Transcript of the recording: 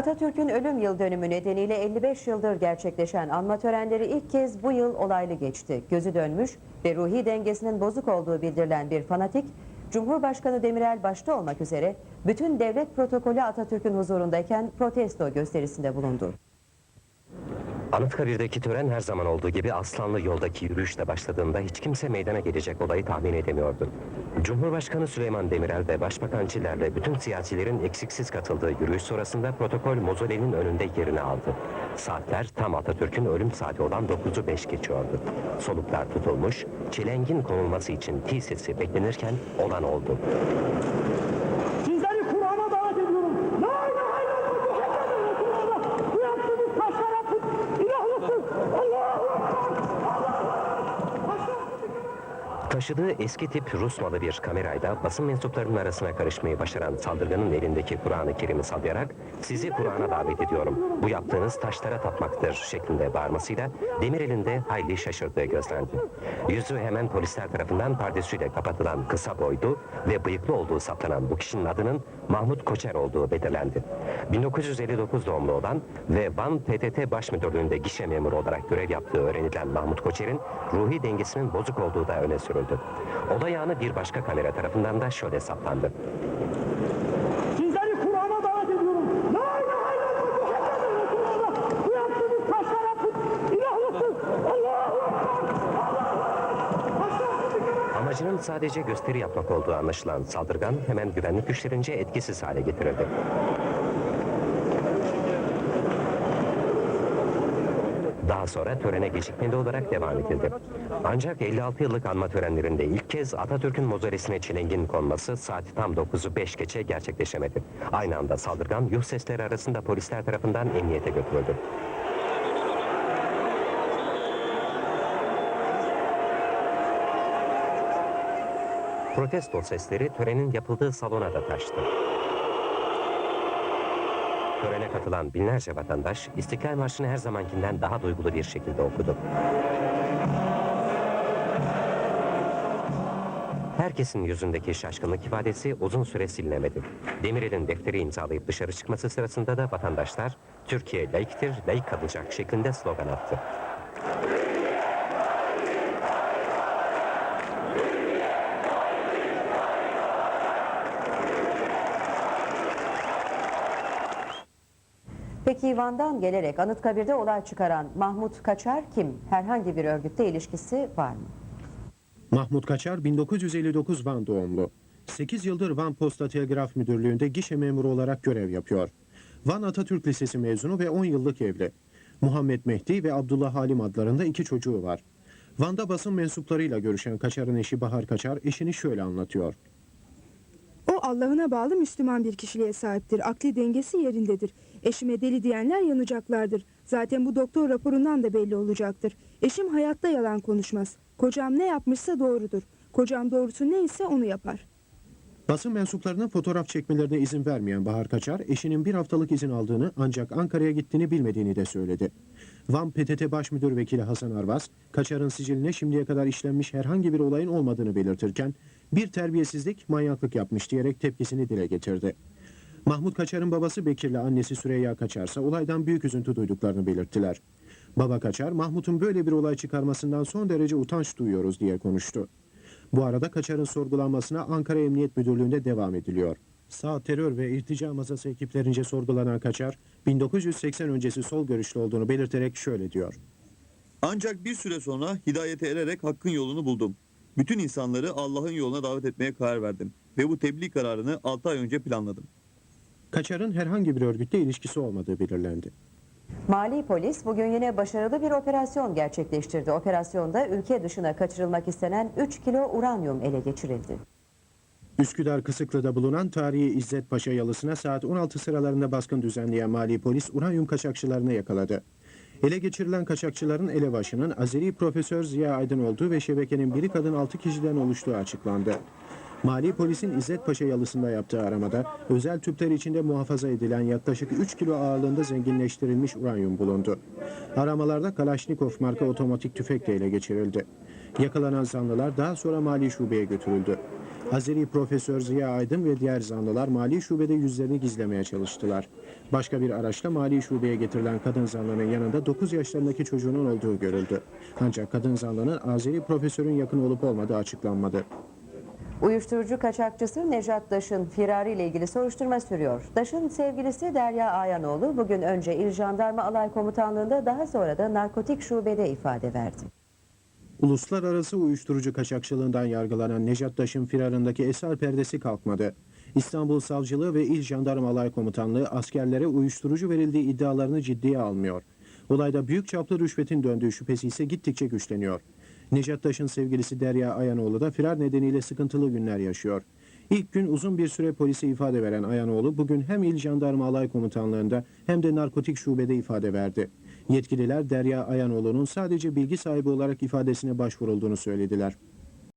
Atatürk'ün ölüm yıl dönümü nedeniyle 55 yıldır gerçekleşen anma törenleri ilk kez bu yıl olaylı geçti. Gözü dönmüş ve ruhi dengesinin bozuk olduğu bildirilen bir fanatik, Cumhurbaşkanı Demirel başta olmak üzere bütün devlet protokolü Atatürk'ün huzurundayken protesto gösterisinde bulundu. Anıtkabir'deki tören her zaman olduğu gibi Aslanlı yoldaki yürüyüşle başladığında hiç kimse meydana gelecek olayı tahmin edemiyordu. Cumhurbaşkanı Süleyman Demirel ve Başbakan Çiller'le bütün siyasilerin eksiksiz katıldığı yürüyüş sonrasında protokol mozolenin önünde yerini aldı. Saatler tam Atatürk'ün ölüm saati olan 9'u 5 geçiyordu. Soluklar tutulmuş, çilengin konulması için T beklenirken olan oldu. Sizleri Kur'an'a davet ediyorum. La ilahe illallah Muhammed Resulullah. Bu yaptığınız taşlara put, ilahlısın. Allahu Taşıdığı eski tip Rus malı bir kamerayla basın mensuplarının arasına karışmayı başaran saldırganın elindeki Kur'an-ı Kerim'i sallayarak sizi Kur'an'a davet ediyorum. Bu yaptığınız taşlara tapmaktır şeklinde bağırmasıyla Demirel'in de hayli şaşırdığı gözlendi. Yüzü hemen polisler tarafından pardesüyle kapatılan kısa boylu ve bıyıklı olduğu saptanan bu kişinin adının Mahmut Koçer olduğu belirlendi. 1959 doğumlu olan ve Van PTT Baş Müdürlüğü'nde gişe memuru olarak görev yaptığı öğrenilen Mahmut Koçer'in ruhi dengesinin bozuk olduğu da öne sürüldü. Olay anı bir başka kamera tarafından da şöyle saptandı. Sizleri Kur'an'a davet ediyorum. La ilahe illallah Muhammed Resulullah. Bu yaptığınız taşlara put, ilahlısın. Allahu Amacının sadece gösteri yapmak olduğu anlaşılan saldırgan hemen güvenlik güçlerince etkisiz hale getirildi. Daha sonra törene gecikmeli olarak devam edildi. Ancak 56 yıllık anma törenlerinde ilk kez Atatürk'ün mozolesine çilengin konması saat tam 9'u 5 geçe gerçekleşemedi. Aynı anda saldırgan yuh sesleri arasında polisler tarafından emniyete götürüldü. Protesto sesleri törenin yapıldığı salona da taştı. Törene katılan binlerce vatandaş İstiklal Marşı'nı her zamankinden daha duygulu bir şekilde okudu. Herkesin yüzündeki şaşkınlık ifadesi uzun süre silinemedi. Demirel'in defteri imzalayıp dışarı çıkması sırasında da vatandaşlar Türkiye layıktır, layık kalacak şeklinde slogan attı. Peki Van'dan gelerek Anıtkabir'de olay çıkaran Mahmut Kaçar kim? Herhangi bir örgütle ilişkisi var mı? Mahmut Kaçar 1959 Van doğumlu. 8 yıldır Van Posta Telgraf Müdürlüğü'nde gişe memuru olarak görev yapıyor. Van Atatürk Lisesi mezunu ve 10 yıllık evli. Muhammed Mehdi ve Abdullah Halim adlarında iki çocuğu var. Van'da basın mensuplarıyla görüşen Kaçar'ın eşi Bahar Kaçar eşini şöyle anlatıyor. Allah'ına bağlı Müslüman bir kişiliğe sahiptir. Akli dengesi yerindedir. Eşime deli diyenler yanacaklardır. Zaten bu doktor raporundan da belli olacaktır. Eşim hayatta yalan konuşmaz. Kocam ne yapmışsa doğrudur. Kocam doğrusu neyse onu yapar. Basın mensuplarının fotoğraf çekmelerine izin vermeyen Bahar Kaçar, eşinin bir haftalık izin aldığını ancak Ankara'ya gittiğini bilmediğini de söyledi. Van PTT Baş Müdür Vekili Hasan Arvaz, Kaçar'ın siciline şimdiye kadar işlenmiş herhangi bir olayın olmadığını belirtirken, bir terbiyesizlik, manyaklık yapmış diyerek tepkisini dile getirdi. Mahmut Kaçar'ın babası Bekir'le annesi Süreyya Kaçarsa olaydan büyük üzüntü duyduklarını belirttiler. Baba Kaçar, Mahmut'un böyle bir olay çıkarmasından son derece utanç duyuyoruz diye konuştu. Bu arada Kaçar'ın sorgulanmasına Ankara Emniyet Müdürlüğü'nde devam ediliyor. Sağ terör ve irtica masası ekiplerince sorgulanan Kaçar, 1980 öncesi sol görüşlü olduğunu belirterek şöyle diyor. Ancak bir süre sonra hidayete ererek hakkın yolunu buldum. Bütün insanları Allah'ın yoluna davet etmeye karar verdim. Ve bu tebliğ kararını 6 ay önce planladım. Kaçar'ın herhangi bir örgütle ilişkisi olmadığı belirlendi. Mali polis bugün yine başarılı bir operasyon gerçekleştirdi. Operasyonda ülke dışına kaçırılmak istenen 3 kilo uranyum ele geçirildi. Üsküdar Kısıklı'da bulunan tarihi İzzet Paşa yalısına saat 16 sıralarında baskın düzenleyen mali polis uranyum kaçakçılarını yakaladı. Ele geçirilen kaçakçıların elebaşının Azeri Profesör Ziya Aydın olduğu ve şebekenin biri kadın 6 kişiden oluştuğu açıklandı. Mali polisin İzzet Paşa yalısında yaptığı aramada özel tüpler içinde muhafaza edilen yaklaşık 3 kilo ağırlığında zenginleştirilmiş uranyum bulundu. Aramalarda Kalaşnikov marka otomatik tüfek de ele geçirildi. Yakalanan zanlılar daha sonra mali şubeye götürüldü. Azeri Profesör Ziya Aydın ve diğer zanlılar mali şubede yüzlerini gizlemeye çalıştılar. Başka bir araçla mali şubeye getirilen kadın zanlının yanında 9 yaşlarındaki çocuğunun olduğu görüldü. Ancak kadın zanlının Azeri profesörün yakın olup olmadığı açıklanmadı. Uyuşturucu kaçakçısı Nejat Daş'ın firarı ile ilgili soruşturma sürüyor. Daş'ın sevgilisi Derya Ayanoğlu bugün önce İl Jandarma Alay Komutanlığı'nda daha sonra da narkotik şubede ifade verdi. Uluslararası uyuşturucu kaçakçılığından yargılanan Nejat Taş'ın firarındaki eser perdesi kalkmadı. İstanbul Savcılığı ve İl Jandarma Alay Komutanlığı askerlere uyuşturucu verildiği iddialarını ciddiye almıyor. Olayda büyük çaplı rüşvetin döndüğü şüphesi ise gittikçe güçleniyor. Nejat Taş'ın sevgilisi Derya Ayanoğlu da firar nedeniyle sıkıntılı günler yaşıyor. İlk gün uzun bir süre polise ifade veren Ayanoğlu bugün hem İl Jandarma Alay Komutanlığı'nda hem de narkotik şubede ifade verdi. Yetkililer Derya Ayanoğlu'nun sadece bilgi sahibi olarak ifadesine başvurulduğunu söylediler.